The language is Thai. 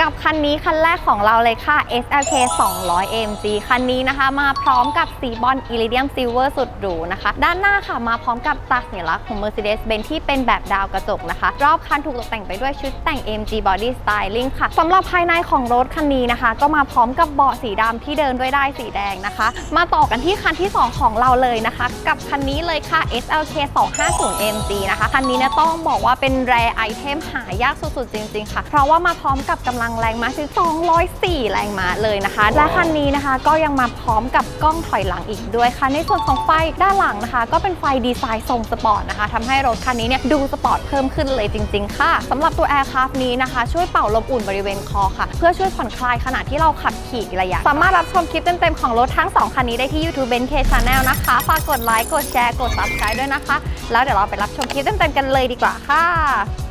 กับคันนี้คันแรกของเราเลยค่ะ SLK 200 AMG คันนี้นะคะ มาพร้อมกับสีบอล Iridium Silver สุดหรูนะคะ ด้านหน้าค่ะมาพร้อมกับตาสัญลักษณ์ของ Mercedes-Benz ที่เป็นแบบดาวกระจกนะคะ รอบคันถูกตกแต่งไปด้วยชุดแต่ง AMG Body Styling ค่ะสำหรับภายในของรถคันนี้นะคะ ก็มาพร้อมกับเบาะสีดำที่เดินด้วยได้สีแดงนะคะ มาต่อกันที่คันที่ 2 ของเราเลยนะคะ กับคันนี้เลยค่ะ SLK 250 AMG นะคะคันนี้เนี่ยต้องบอกว่าเป็นแรไอเทมหายากสุดๆจริงๆค่ะ เพราะว่ามาพร้อมกับกำลังแรงม้าถึง204 แรงม้าเลยนะคะ และคันนี้นะคะก็ยังมาพร้อมกับกล้องถอยหลังอีกด้วยค่ะ ในส่วนของไฟด้านหลังนะคะ ก็เป็นไฟดีไซน์ทรงสปอร์ตนะคะทำให้รถคันนี้เนี่ยดูสปอร์ตเพิ่มขึ้นเลยจริง ๆ ค่ะสำหรับตัวแอร์คราฟนี้นะคะ ช่วยเป่าลมอุ่นบริเวณคอค่ะ เพื่อช่วยผ่อนคลายขณะที่เราขับขี่ระยะ สามารถรับชมคลิปเต็มๆของรถทั้ง 2 คันนี้ได้ที่ YouTube Ben K Channel นะคะฝากกดไลค์กดแชร์กด Subscribe ด้วยนะคะ แล้วเดี๋ยวเราไปรับชมคลิปเต็มๆกันเลยดีกว่าค่ะ